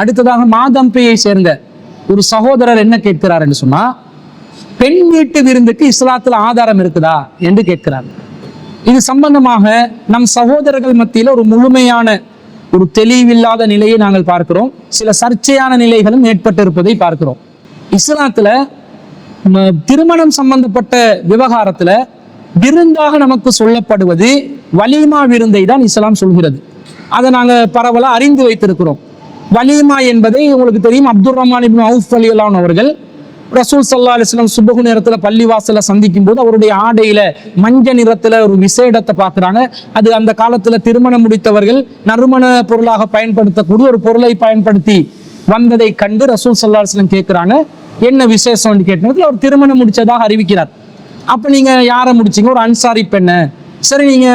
அடுத்ததாக மாதம்பியை சேர்ந்த ஒரு சகோதரர் என்ன கேட்கிறார் என்று சொன்னா பெண் வீட்டு விருந்துக்கு இஸ்லாத்துல ஆதாரம் இருக்குதா? என்று கேட்கிறார். இது சம்பந்தமாக நம் சகோதரர்கள் மத்தியில ஒரு முழுமையான ஒரு தெளிவில்லாத நிலையை நாங்கள் பார்க்கிறோம். சில சர்ச்சையான நிலைகளும் ஏற்பட்டிருப்பதை பார்க்கிறோம். இஸ்லாத்துல திருமணம் சம்பந்தப்பட்ட விவகாரத்துல விருந்தாக நமக்கு சொல்லப்படுவது வலிமா விருந்தை தான் இஸ்லாம் சொல்கிறது. அதை நாங்கள் பரவலாக அறிந்து வைத்திருக்கிறோம். வலிமா என்பதை உங்களுக்கு தெரியும். அப்துல் ரஹ்மான் இப்னு அவுஃப் அவர்கள் ரசூல் சல்லா அலிஸ்லாம் சுபகு நேரத்துல பள்ளிவாசல சந்திக்கும் போது அவருடைய ஆடையில மஞ்ச நிறத்துல ஒரு விசேடத்தை பார்க்குறாங்க. அது அந்த காலத்துல திருமணம் முடித்தவர்கள் நறுமண பொருளாக பயன்படுத்தக்கூடிய ஒரு பொருளை பயன்படுத்தி வந்ததை கண்டு ரசூல் சல்லா அலிஸ்லாம் கேட்கிறாங்க. என்ன விசேஷம் கேட்ட அவர் திருமணம் முடிச்சதாக அறிவிக்கிறார். அப்ப நீங்க யாரை முடிச்சீங்க? ஒரு அன்சாரி பெண்ணை. சரி நீங்க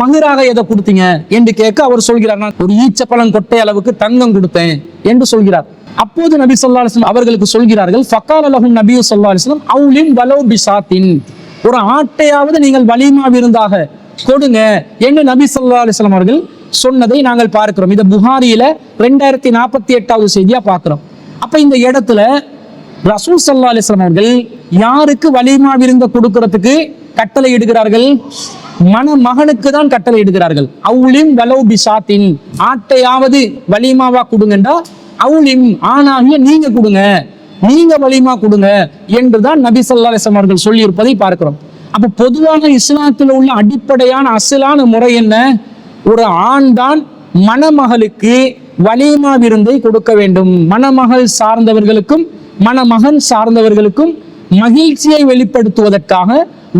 மகராக எதை கொடுத்தீங்க என்று கேட்க அவர் சொல்கிறார் நான் ஒரு ஈச்சப்பழம் கொட்டை அளவுக்கு தங்கம் கொடுத்தேன் என்று சொல்கிறார். அப்போது நபி சொல்லா அலிஸ்லாம் அவர்களுக்கு சொல்கிறார்கள் ஃபக்கால் அலஹும் நபி சொல்லா அலிஸ்லாம் அவுலின் வலோ பிசாத்தின் ஒரு ஆட்டையாவது நீங்கள் வலிமா விருந்தாக கொடுங்க என்று நபி சொல்லா அலிஸ்லாம் அவர்கள் சொன்னதை நாங்கள் பார்க்கிறோம். இதை புகாரியில ரெண்டாயிரத்தி நாற்பத்தி எட்டாவது செய்தியா பார்க்கிறோம். அப்ப இந்த இடத்துல ரசூல் சல்லா அலிஸ்லாம் அவர்கள் யாருக்கு வலிமாவிருந்த கொடுக்கறதுக்கு கட்டளை இடுகிறார்கள்? மணமகனுக்கு தான் கட்டளை இடுகிறார்கள் அவுளிம் வலோ பிசாத்தின் ஆட்டையாவது வலிமாவா கொடுங்கண்டா? அவுளிம் ஆணாகிய நீங்க கொடுங்க. நீங்க வலிமா கொடுங்க என்றுதான் நபி ஸல்லல்லாஹு அலைஹி அவர்கள் சொல்லியிருப்பதை பார்க்கிறோம். அப்ப பொதுவாக இஸ்லாத்தில் உள்ள அடிப்படையான அசலான முறை என்ன? ஒரு ஆண் தான் மணமகளுக்கு வலிமா விருந்தை கொடுக்க வேண்டும். மணமகள் சார்ந்தவர்களுக்கும் மணமகன் சார்ந்தவர்களுக்கும் மகிழ்ச்சியை வெளிப்படுத்துவதற்காக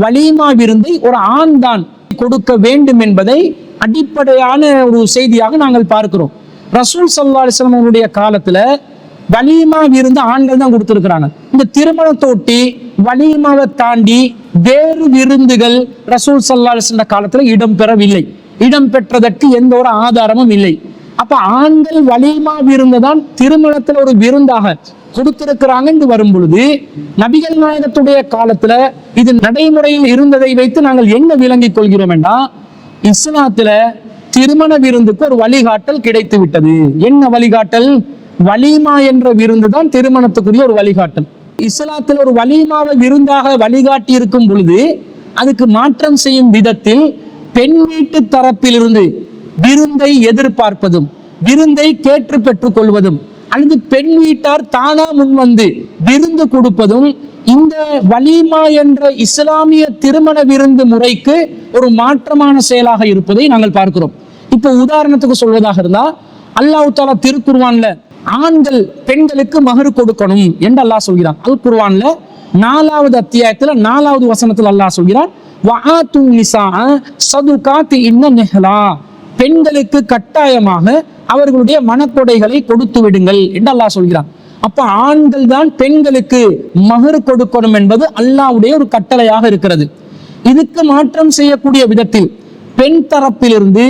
வலிமா விருந்தை ஒரு ஆண் தான் கொடுக்க வேண்டும் என்பதை அடிப்படையான ஒரு செய்தியாக நாங்கள் பார்க்கிறோம். ரசூல் சல்லா அலிஸ்லாம் அவருடைய காலத்துல வலிமா விருந்து ஆண்கள் தான் கொடுத்துருக்கிறாங்க. இந்த திருமணத்தோட்டி வலிமாவை தாண்டி வேறு விருந்துகள் ரசூல் சல்லா அலிஸ்லாம் காலத்துல இடம்பெறவில்லை. இடம்பெற்றதற்கு எந்த ஒரு ஆதாரமும் இல்லை. அப்ப ஆண்கள் வலிமா விருந்து தான் திருமணத்துல ஒரு விருந்தாக கொடுத்திருக்கிறாங்க. வரும் பொழுது நபிகள் நாயகத்துடைய காலத்துல இது நடைமுறையில் இருந்ததை வைத்து நாங்கள் என்ன விளங்கிக் கொள்கிறோம் என்றா இஸ்லாத்துல திருமண விருந்துக்கு ஒரு வழிகாட்டல் கிடைத்து விட்டது. என்ன வழிகாட்டல்? வலிமா என்ற விருந்து தான் திருமணத்துக்குரிய ஒரு வழிகாட்டல். இஸ்லாத்தில் ஒரு வலிமாவை விருந்தாக வழிகாட்டி இருக்கும் பொழுது அதுக்கு மாற்றம் செய்யும் விதத்தில் பெண் வீட்டு தரப்பிலிருந்து விருந்தை எதிர்பார்ப்பதும் விருந்தை கேட்டு பெற்றுக் கொள்வதும் அல்லது பெண் வீட்டார் தானா முன் வந்து விருந்து கொடுப்பதும் இந்த வலிமா என்ற இஸ்லாமிய திருமண விருந்து முறைக்கு ஒரு மாற்றமான செயலாக இருப்பதை நாங்கள் பார்க்கிறோம். இப்ப உதாரணத்துக்கு சொல்வதாக இருந்தா அல்லாஹ் தாலா திருக்குர்வான்ல ஆண்கள் பெண்களுக்கு மகரு கொடுக்கணும் என்று அல்லாஹ் சொல்கிறான். அல் குர்வான்ல நாலாவது அத்தியாயத்துல நாலாவது வசனத்தில் அல்லாஹ் சொல்கிறான் பெண்களுக்கு கட்டாயமாக அவர்களுடைய மனக்கொடைகளை கொடுத்து விடுங்கள் என்று அல்லாஹ் சொல்கிறான். அப்ப ஆண்கள் தான் பெண்களுக்கு மகர் கொடுக்கணும் என்பது அல்லாஹ்வுடைய ஒரு கட்டளையாக இருக்கிறது. இதுக்கு மாற்றம் செய்யக்கூடிய விதத்தில் பெண் தரப்பிலிருந்து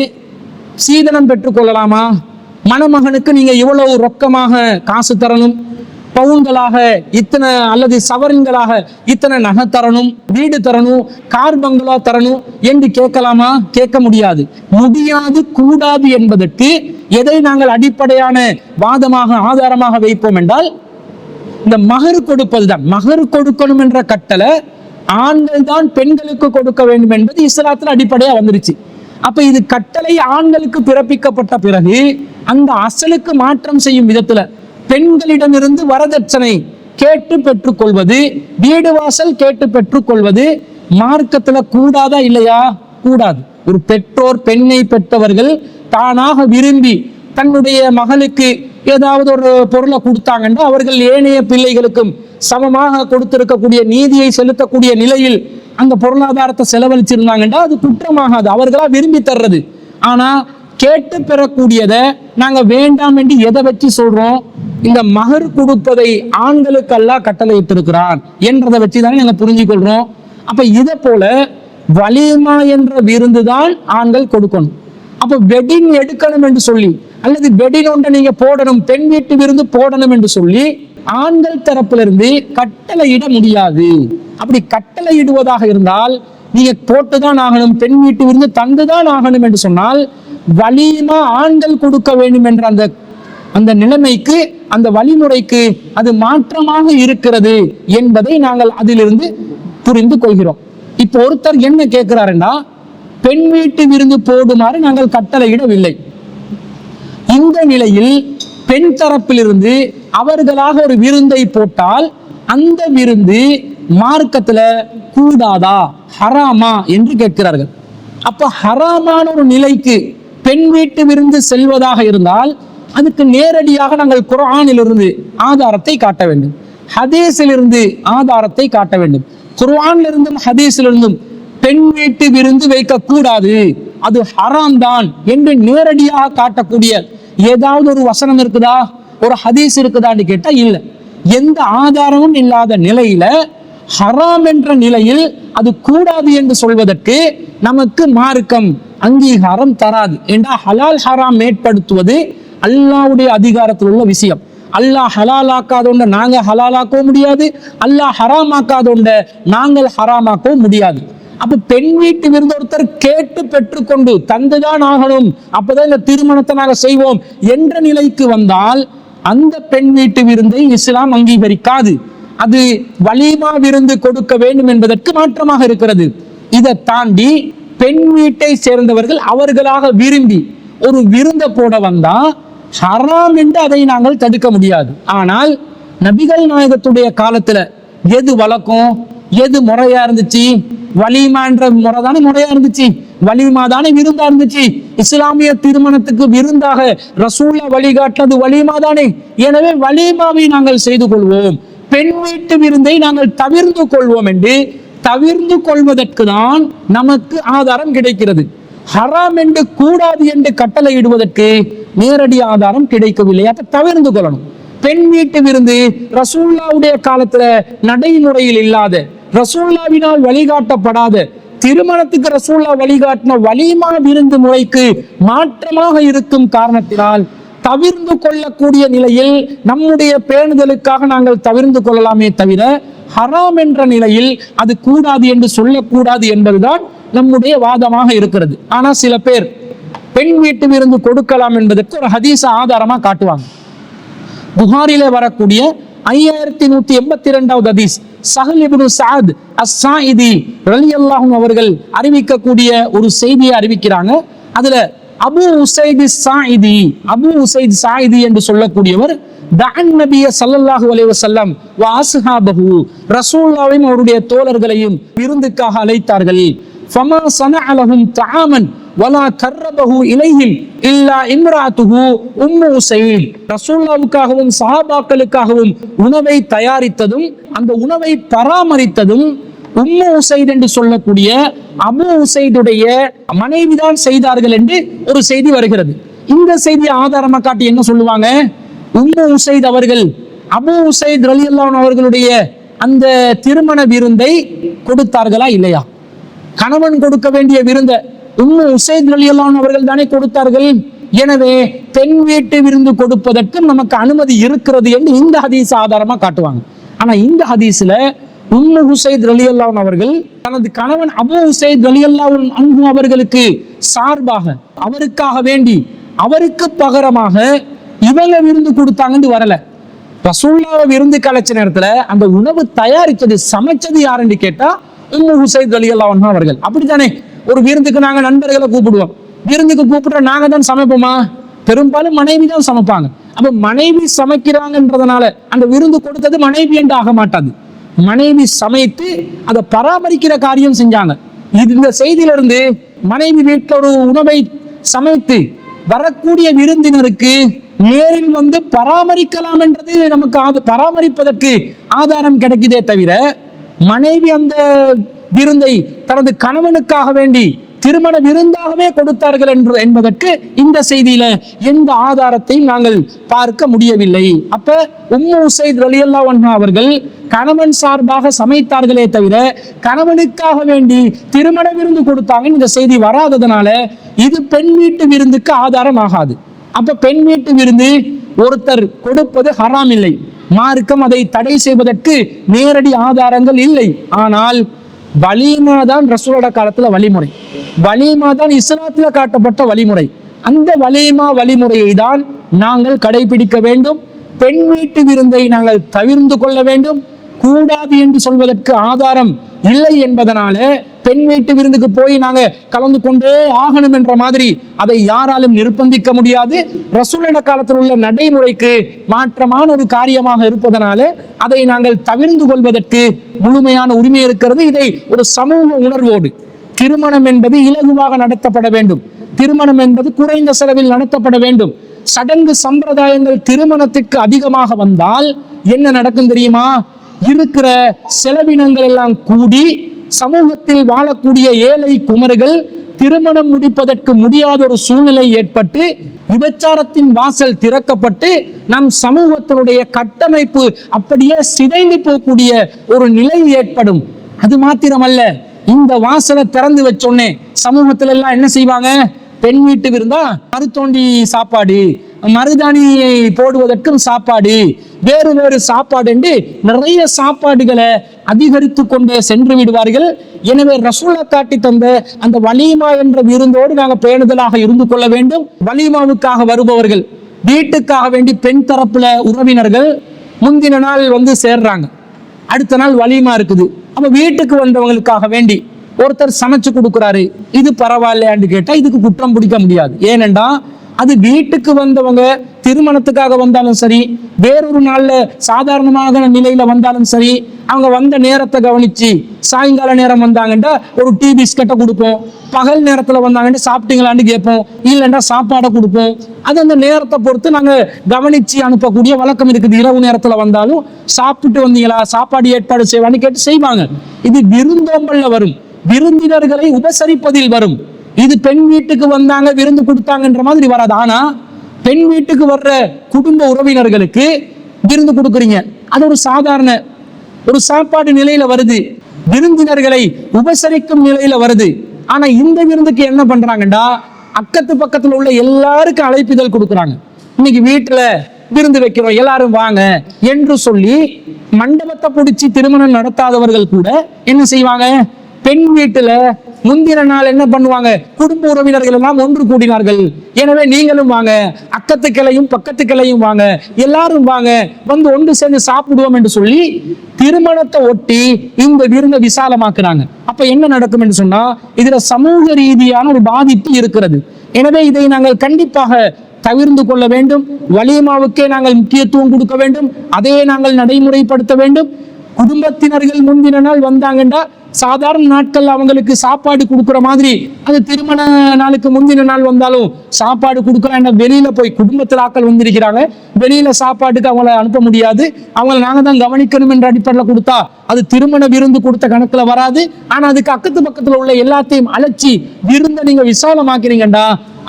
சீதனம் பெற்றுக் கொள்ளலாமா? மணமகனுக்கு நீங்க இவ்வளவு ரொக்கமாக காசு தரணும். பவுன்களாக இத்தனை அல்லது சவரன்களாக இத்தனை நகை தரணும் வீடு தரணும் கார் பங்களா தரணும் என்று கேட்கலாமா? கேட்க முடியாது. முடியாது கூடாது என்பதற்கு எதை நாங்கள் அடிப்படையான வாதமாக ஆதாரமாக வைப்போம் என்றால் இந்த மகர் கொடுப்பதுதான். மகர் கொடுக்கணும் என்ற கட்டளை ஆண்கள் தான் பெண்களுக்கு கொடுக்க வேண்டும் என்பது இஸ்லாத்தில் அடிப்படையா வந்துருச்சு. அப்ப இது கட்டளை ஆண்களுக்கு பிறப்பிக்கப்பட்ட பிறகு அந்த அசலுக்கு மாற்றம் செய்யும் விதத்துல பெண்களிடமிருந்து வரதட்சணை கேட்டு பெற்றுக்கொள்வது வீடு வாசல் கேட்டு பெற்றுக்கொள்வது மார்க்கத்துல கூடாதா இல்லையா? கூடாது. ஒரு பெற்றோர் பெண்ணை பெற்றவர்கள் தானாக விரும்பி தன்னுடைய மகளுக்கு ஏதாவது ஒரு பொருளை கொடுத்தாங்கன்னா அவர்கள் ஏனைய பிள்ளைகளுக்கும் சமமாக கொடுத்திருக்கக்கூடிய நீதியை செலுத்தக்கூடிய நிலையில் அந்த பொருளாதாரத்தை செலவழிச்சிருந்தாங்கன்னா அது குற்றமாகாது. அவர்களா விரும்பி தர்றது. ஆனா கேட்டு பெறக்கூடியதை நாங்க வேண்டாம் என்று எதை வச்சு சொல்றோம்? இந்த மகர் கொடுப்பதை ஆண்களுக்கு அல்லாஹ் கட்டளையிட்டிருக்கிறான் என்றதை வச்சு தானே நாங்க புரிஞ்சுக்கொள்றோம். அப்ப இதை போல வலிமா என்ற விருந்து தான் ஆண்கள் கொடுக்கணும். அப்ப வெட்டிங் எடுக்கணும் என்று சொல்லி அல்லது வெடின் ஒன்றை நீங்க போடணும் பெண் வீட்டு விருந்து போடணும் என்று சொல்லி ஆண்கள் தரப்பிலிருந்து கட்டளையிட முடியாது. அப்படி கட்டளையிடுவதாக இருந்தால் நீங்க போட்டுதான் ஆகணும் பெண் வீட்டு விருந்து தந்துதான் ஆகணும் என்று சொன்னால் வலிமா ஆண்கள் கொடுக்க வேண்டும் என்ற அந்த அந்த நிலைமைக்கு அந்த வழிமுறைக்கு அது மாற்றமாக இருக்கிறது என்பதை நாங்கள் அதிலிருந்து புரிந்து கொள்கிறோம். இப்போ ஒருத்தர் என்ன கேட்கிறாருன்னா பெண் வீட்டு விருந்து போடுமாறு நாங்கள் கட்டளையிடவில்லை. இந்த நிலையில் பெண் தரப்பிலிருந்து அவர்களாக ஒரு விருந்தை போட்டால் அந்த விருந்து மார்க்கத்துல கூடாதா ஹராமா என்று கேட்கிறார்கள். அப்ப ஹராமான ஒரு நிலைக்கு பெண் வீட்டு விருந்து செல்வதாக இருந்தால் அதுக்கு நேரடியாக நாங்கள் குரானிலிருந்து ஆதாரத்தை காட்ட வேண்டும். ஹதீஸிலிருந்து ஆதாரத்தை காட்ட வேண்டும். குர்ஆனிலிருந்தும் ஹதீஸிலிருந்தும் பெண் வீட்டு விருந்து வைக்கக்கூடாது. அது ஹராம் தான் என்று நேரடியாக காட்டக்கூடிய ஏதாவது ஒரு வசனம் இருக்குதா? ஒரு ஹதீஸ் இருக்குதான்னு கேட்டா இல்லை. எந்த ஆதாரமும் இல்லாத நிலையில ஹராம் என்ற நிலையில் அது கூடாது என்று சொல்வதற்கு நமக்கு மார்க்கம் அங்கீகாரம் தராது. என்றால் ஹலால் ஹராம் மேற்படுத்துவது அல்லாவுடைய அதிகாரத்தில் உள்ள விஷயம். அல்லாஹ் ஹலாலாக்காதோண்ட நாங்கள் ஹலாலாக்கவும் முடியாது அல்லாஹ் ஹராமாக்காதோண்ட நாங்கள் ஹராமாக்கவும் முடியாது. அப்போ பெண் வீட்டு விருந்து ஒருத்தர் கேட்டு பெற்றுக்கொண்டு தந்துதான் ஆகணும் அப்போதான் இந்த திருமணத்தை நாங்கள் செய்வோம் என்ற நிலைக்கு வந்தால் அந்த பெண் வீட்டு விருந்தை இஸ்லாம் அங்கீகரிக்காது. அது வலிமா விருந்து கொடுக்க வேண்டும் என்பதற்கு மாற்றமாக இருக்கிறது. இதை தாண்டி பெண் வீட்டை சேர்ந்தவர்கள் அவர்களாக விரும்பி ஒரு விருந்த போட வந்தா சரணம் என்று அதை நாங்கள் தடுக்க முடியாது. ஆனால் நபிகள் நாயகத்துடைய காலத்துல எது வழக்கம் எது முறையா இருந்துச்சு? வலிமான்ற முறை தானே முறையா இருந்துச்சு. வலிமா தானே விருந்தா இருந்துச்சு. இஸ்லாமிய திருமணத்துக்கு விருந்தாக ரசூல்லா வழிகாட்டினது வலிமா தானே. எனவே வலிமாவை நாங்கள் செய்து கொள்வோம். பெண் வீட்டு விருந்தை நாங்கள் தவிர்ந்து கொள்வோம் என்று தவிர்ந்து கொள்வதற்கு தான் நமக்கு ஆதாரம் கிடைக்கிறது. ஹராம் என்று கூடாது என்று கட்டளையிடுவதற்கு நேரடி ஆதாரம் கிடைக்கவில்லை. அதை தவிர்ந்து கொள்ளணும். பெண் வீட்டு விருந்து ரசூல்லாவுடைய காலத்துல நடைமுறையில் இல்லாத ரசூல்லாவினால் வழிகாட்டப்படாத திருமணத்துக்கு ரசூல்லா வழிகாட்டின வலிமா விருந்து முறைக்கு மாற்றமாக இருக்கும் காரணத்தினால் தவிர்ந்து கொள்ளக்கூடிய நிலையில் நம்முடைய பேணுதலுக்காக நாங்கள் தவிர்ந்து கொள்ளலாமே தவிர ஹராம் என்ற நிலையில் அது கூடாது என்று சொல்லக்கூடாது என்பதுதான் நம்முடைய வாதமாக இருக்கிறது. ஆனா சில பேர் பெண் வீட்டு விருந்து கொடுக்கலாம் என்பதற்கு ஒரு ஹதீச ஆதாரமா காட்டுவாங்க. புகாரில வரக்கூடிய ஐயாயிரத்தி நூத்தி எண்பத்தி இரண்டாவது ஹதீஸ் சஹல் இப்னு சாத் ரலி அல்லாஹும் அவர்கள் அறிவிக்கக்கூடிய ஒரு செய்தியை அறிவிக்கிறாங்க. அதுல அபு உசைது சாயிதி அபு உசைத் சாயிதி என்று சொல்லக்கூடியவர் தான் நபிய சல்லல்லாஹு அலைவசல்லம் வஸல்லம் ரசூல்லாவையும் அவருடைய தோழர்களையும் விருந்துக்காக அழைத்தார்கள். ஃபமா சன அலகும் தாமன் வலா கர்ரபஹு இலையில் இல்லா இம்ராத்துஹு உம்மு உசைல் ரசூல்லாவுக்காகவும் சஹாபாக்களுக்காகவும் உணவை தயாரித்ததும் அந்த உணவை பராமரித்ததும் உம்மு உசைத் என்று சொல்லக்கூடிய அபு உசைதுடைய மனைவிதான் செய்தார்கள் என்று ஒரு செய்தி வருகிறது. இந்த செய்தியை ஆதாரமா காட்டி என்ன சொல்லுவாங்க? உம்மு உசைத் அவர்கள் அபு உசைத் ரலியல்லாஹு அவர்களுடைய அந்த திருமண விருந்தை கொடுத்தார்களா இல்லையா? கணவன் கொடுக்க வேண்டிய விருந்த உம்மு உசைத் ரலியல்லாஹு அவர்கள் தானே கொடுத்தார்கள். எனவே பெண் வீட்டு விருந்து கொடுப்பதற்கு நமக்கு அனுமதி இருக்கிறது என்று இந்த ஹதீஸ் ஆதாரமா காட்டுவாங்க. ஆனா இந்த ஹதீஸ்ல உம்மு ஹுசைத் ரலியல்லாஹு அவர்கள் தனது கணவன் அபு ஹுசைத் ரலியல்லாஹு அன்பு அவர்களுக்கு சார்பாக அவருக்காக வேண்டி அவருக்கு பகரமாக இவங்க விருந்து கொடுத்தாங்கன்னு வரல. ரசூல்லாவை விருந்து கலைச்ச நேரத்துல அந்த உணவு தயாரிச்சது சமைச்சது யாருன்னு கேட்டா உம்மு ஹுசைத் அலி அல்லாவன் அவர்கள். அப்படித்தானே? ஒரு விருந்துக்கு நாங்க நண்பர்களை கூப்பிடுவோம். விருந்துக்கு கூப்பிடுற நாங்க தான் சமைப்போமா? பெரும்பாலும் மனைவி தான் சமைப்பாங்க. அப்ப மனைவி சமைக்கிறாங்கன்றதுனால அந்த விருந்து கொடுத்தது மனைவி என்று ஆக மாட்டாது. மனைவி சமைத்து அதை பராமரிக்கிற காரியம் செஞ்சாங்க. இது இந்த செய்தியிலிருந்து மனைவி வீட்டில் ஒரு உணவை சமைத்து வரக்கூடிய விருந்தினருக்கு நேரில் வந்து பராமரிக்கலாம் என்றது நமக்கு ஆத- பராமரிப்பதற்கு ஆதாரம் கிடைக்குதே தவிர மனைவி அந்த விருந்தை தனது கணவனுக்காக வேண்டி திருமண விருந்தாகவே கொடுத்தார்கள் என்று என்பதற்கு இந்த செய்தியில எந்த ஆதாரத்தையும் நாங்கள் பார்க்க முடியவில்லை. அப்ப உம்மு உசைத் ரலியல்லாஹு அன்ஹா அவர்கள் கணவன் சார்பாக சமைத்தார்களே தவிர கணவனுக்காக வேண்டி திருமண விருந்து கொடுத்தாங்கன்னு இந்த செய்தி வராததுனால இது பெண் வீட்டு விருந்துக்கு ஆதாரம் ஆகாது அப்ப பெண் வீட்டு விருந்து ஒருத்தர் கொடுப்பது ஹராம் இல்லை மார்க்கம் அதை தடை செய்வதற்கு நேரடி ஆதாரங்கள் இல்லை. ஆனால் வலிமா தான் ரசூலோட காலத்துல வழிமுறை. வலிமா தான் இஸ்லாத்துல காட்டப்பட்ட வழிமுறை. அந்த வலிமா வழிமுறையை தான் நாங்கள் கடைபிடிக்க வேண்டும். பெண் வீட்டு விருந்தை நாங்கள் தவிர்ந்து கொள்ள வேண்டும். கூடாது என்று சொல்வதற்கு ஆதாரம் இல்லை என்பதனால பெண் வீட்டு விருந்துக்கு போய் நாங்க கலந்து கொண்டே ஆகணும் என்ற மாதிரி அதை யாராலும் நிர்பந்திக்க முடியாது. ரசூலன காலத்தில் உள்ள நடைமுறைக்கு மாற்றமான ஒரு காரியமாக இருப்பதனால அதை நாங்கள் தவிர்ந்து கொள்வதற்கு முழுமையான உரிமை இருக்கிறது. இதை ஒரு சமூக உணர்வோடு திருமணம் என்பது இலகுவாக நடத்தப்பட வேண்டும். திருமணம் என்பது குறைந்த செலவில் நடத்தப்பட வேண்டும். சடங்கு சம்பிரதாயங்கள் திருமணத்திற்கு அதிகமாக வந்தால் என்ன நடக்கும் தெரியுமா? இருக்கிற செலவினங்கள் எல்லாம் கூடி சமூகத்தில் வாழக்கூடிய ஏழை குமர்கள் திருமணம் முடிப்பதற்கு முடியாத ஒரு சூழ்நிலை ஏற்பட்டு விபச்சாரத்தின் வாசல் திறக்கப்பட்டு நம் சமூகத்தினுடைய கட்டமைப்பு அப்படியே சிதைந்து போகக்கூடிய ஒரு நிலை ஏற்படும். அது மாத்திரமல்ல இந்த வாசலை திறந்து வச்சோன்னே சமூகத்துல எல்லாம் என்ன செய்வாங்க? பெண் வீட்டு விருந்தா மருத்தோண்டி சாப்பாடு மருதாணியை போடுவதற்கும் சாப்பாடு வேறு வேறு சாப்பாடு என்று நிறைய சாப்பாடுகளை அதிகரித்து கொண்டே சென்று விடுவார்கள். எனவே ரசூலா காட்டி தந்த அந்த வலிமா என்ற விருந்தோடு நாங்கள் பேணுதலாக இருந்து கொள்ள வேண்டும். வலிமாவுக்காக வருபவர்கள் வீட்டுக்காக வேண்டி பெண் தரப்புல உறவினர்கள் முந்தின நாள் வந்து சேர்றாங்க. அடுத்த நாள் வலிமா இருக்குது. அப்ப வீட்டுக்கு வந்தவங்களுக்காக வேண்டி ஒருத்தர் சமைச்சு கொடுக்குறாரு. இது பரவாயில்லையான்னு கேட்டா இதுக்கு குற்றம் பிடிக்க முடியாது. ஏனென்றா அது வீட்டுக்கு வந்தவங்க திருமணத்துக்காக வந்தாலும் சரி வேறொரு நாளில் சாதாரணமாக நிலையில வந்தாலும் சரி அவங்க வந்த நேரத்தை கவனிச்சு சாயங்கால நேரம் வந்தாங்கன்னா ஒரு டீ பிஸ்கட்டை கொடுப்போம் பகல் நேரத்தில் வந்தாங்கன்னா சாப்பிட்டீங்களான்னு கேட்போம் இல்லைன்னா சாப்பாடை கொடுப்போம். அது அந்த நேரத்தை பொறுத்து நாங்கள் கவனிச்சு அனுப்பக்கூடிய வழக்கம் இருக்குது. இரவு நேரத்தில் வந்தாலும் சாப்பிட்டு வந்தீங்களா சாப்பாடு ஏற்பாடு செய்வான்னு கேட்டு செய்வாங்க. இது விருந்தோம்பல்ல வரும். விருந்தினர்களை உபசரிப்பதில் வரும். இது பெண் வீட்டுக்கு வந்தாங்க விருந்து கொடுத்தாங்கன்ற மாதிரி வராது. ஆனால் பெண் வீட்டுக்கு வர்ற குடும்ப உறவினர்களுக்கு விருந்து கொடுக்குறீங்க. அது ஒரு சாதாரண ஒரு சாப்பாடு நிலையில வருது. விருந்தினர்களை உபசரிக்கும் நிலையில வருது. ஆனா இந்த விருந்துக்கு என்ன பண்றாங்கடா அக்கத்து பக்கத்துல உள்ள எல்லாருக்கும் அழைப்பிதழ் கொடுக்குறாங்க. இன்னைக்கு வீட்டுல விருந்து வைக்கிறோம் எல்லாரும் வாங்க என்று சொல்லி மண்டபத்தை பிடிச்சி திருமணம் நடத்தாதவர்கள் கூட என்ன செய்வாங்க? பெண் வீட்டுல முந்தின நாள் என்ன பண்ணுவாங்க? குடும்ப உறவினர்கள் எல்லாம் ஒன்று கூடினார்கள். எனவே நீங்களும் வாங்க அக்கத்து கிளையும் பக்கத்து கிளையும் வாங்க எல்லாரும் வாங்க வந்து ஒன்று சேர்ந்து சாப்பிடுவோம் என்று சொல்லி திருமணத்தை ஒட்டி இந்த விருந்தை விசாலமாக்குறாங்க. அப்ப என்ன நடக்கும் என்று சொன்னா இதுல சமூக ரீதியான ஒரு பாதிப்பு இருக்கிறது. எனவே இதை நாங்கள் கண்டிப்பாக தவிர்ந்து கொள்ள வேண்டும். வலிமாவுக்கே நாங்கள் முக்கியத்துவம் கொடுக்க வேண்டும். அதையே நாங்கள் நடைமுறைப்படுத்த வேண்டும். குடும்பத்தினர்கள் முந்தின நாள் வந்தாங்கன்னா சாதாரண நாட்கள் அவங்களுக்கு சாப்பாடு கொடுக்குற மாதிரி. அது திருமண நாளுக்கு முந்தின நாள் வந்தாலும் சாப்பாடு கொடுக்குறாங்க வெளியில போய் குடும்பத்தில் ஆக்கள் வந்திருக்கிறாங்க. வெளியில சாப்பாட்டுக்கு அவங்கள அனுப்ப முடியாது. அவங்கள நாங்க தான் கவனிக்கணும் என்ற அடிப்படையில் கொடுத்தா அது திருமண விருந்து கொடுத்த கணக்குல வராது. ஆனா அதுக்கு அக்கத்து பக்கத்துல உள்ள எல்லாத்தையும் அழைச்சி விருந்தை நீங்க விசாலமாக்குறீங்கடா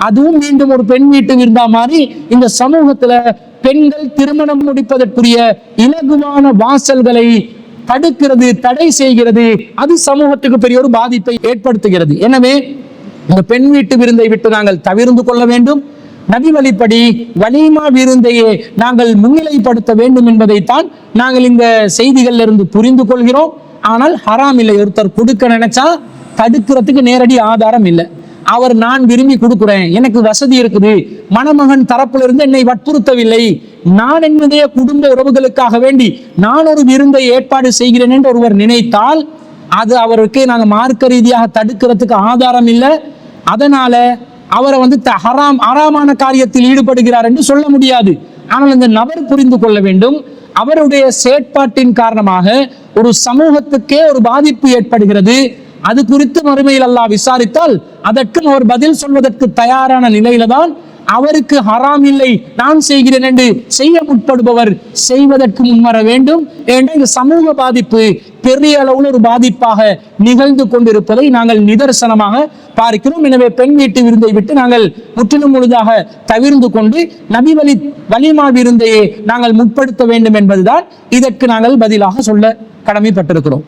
அதுவும் மீண்டும் ஒரு பெண் வீட்டு விருந்தா மாதிரி இந்த சமூகத்துல பெண்கள் திருமணம் முடிப்பதற்குரிய இலகுவான வாசல்களை தடுக்கிறது தடை செய்கிறது அது சமூகத்துக்கு பெரிய ஒரு பாதிப்பை ஏற்படுத்துகிறது. எனவே இந்த பெண் வீட்டு விருந்தை விட்டு நாங்கள் தவிர்ந்து கொள்ள வேண்டும். நபி வழிப்படி வலிமா விருந்தையே நாங்கள் முன்னிலைப்படுத்த வேண்டும் என்பதைத்தான் நாங்கள் இந்த செய்திகள்ல இருந்து புரிந்து கொள்கிறோம். ஆனால் ஹராம் இல்லை ஒருத்தர் கொடுக்க நினைச்சா தடுக்கிறதுக்கு நேரடி ஆதாரம் இல்லை. அவர் நான் விரும்பி கொடுக்குறேன். எனக்கு வசதி இருக்குது. மணமகன் தரப்புல இருந்து என்னை வற்புறுத்தவில்லை. நான் என்னுடைய குடும்ப உறவுகளுக்காக வேண்டி நான் ஒரு விருந்தை ஏற்பாடு செய்கிறேன் என்று ஒருவர் நினைத்தால் அது அவருக்கு நாங்க மார்க்க ரீதியாக தடுக்கிறதுக்கு ஆதாரம் இல்லை. அதனால அவரை வந்து த- ஹராம் ஹராமான காரியத்தில் ஈடுபடுகிறார் என்று சொல்ல முடியாது. ஆனால் இந்த நபர் புரிந்து கொள்ள வேண்டும். அவருடைய செயற்பாட்டின் காரணமாக ஒரு சமூகத்துக்கே ஒரு பாதிப்பு ஏற்படுகிறது. அது குறித்து மறுமையில் அல்லாஹ் விசாரித்தால் அதற்கும் அவர் பதில் சொல்வதற்கு தயாரான நிலையில தான் அவருக்கு ஹராம் இல்லை நான் செய்கிறேன் என்று செய்ய முற்படுபவர் செய்வதற்கு முன்வர வேண்டும். என்ற சமூக பாதிப்பு பெரிய அளவில் ஒரு பாதிப்பாக நிகழ்ந்து கொண்டிருப்பதை நாங்கள் நிதர்சனமாக பார்க்கிறோம். எனவே பெண் வீட்டு விருந்தை விட்டு நாங்கள் முற்றிலும் முழுதாக தவிர்ந்து கொண்டு நபி வழி வலிமா விருந்தையே நாங்கள் முற்படுத்த வேண்டும் என்பதுதான் இதற்கு நாங்கள் பதிலாக சொல்ல கடமைப்பட்டிருக்கிறோம்.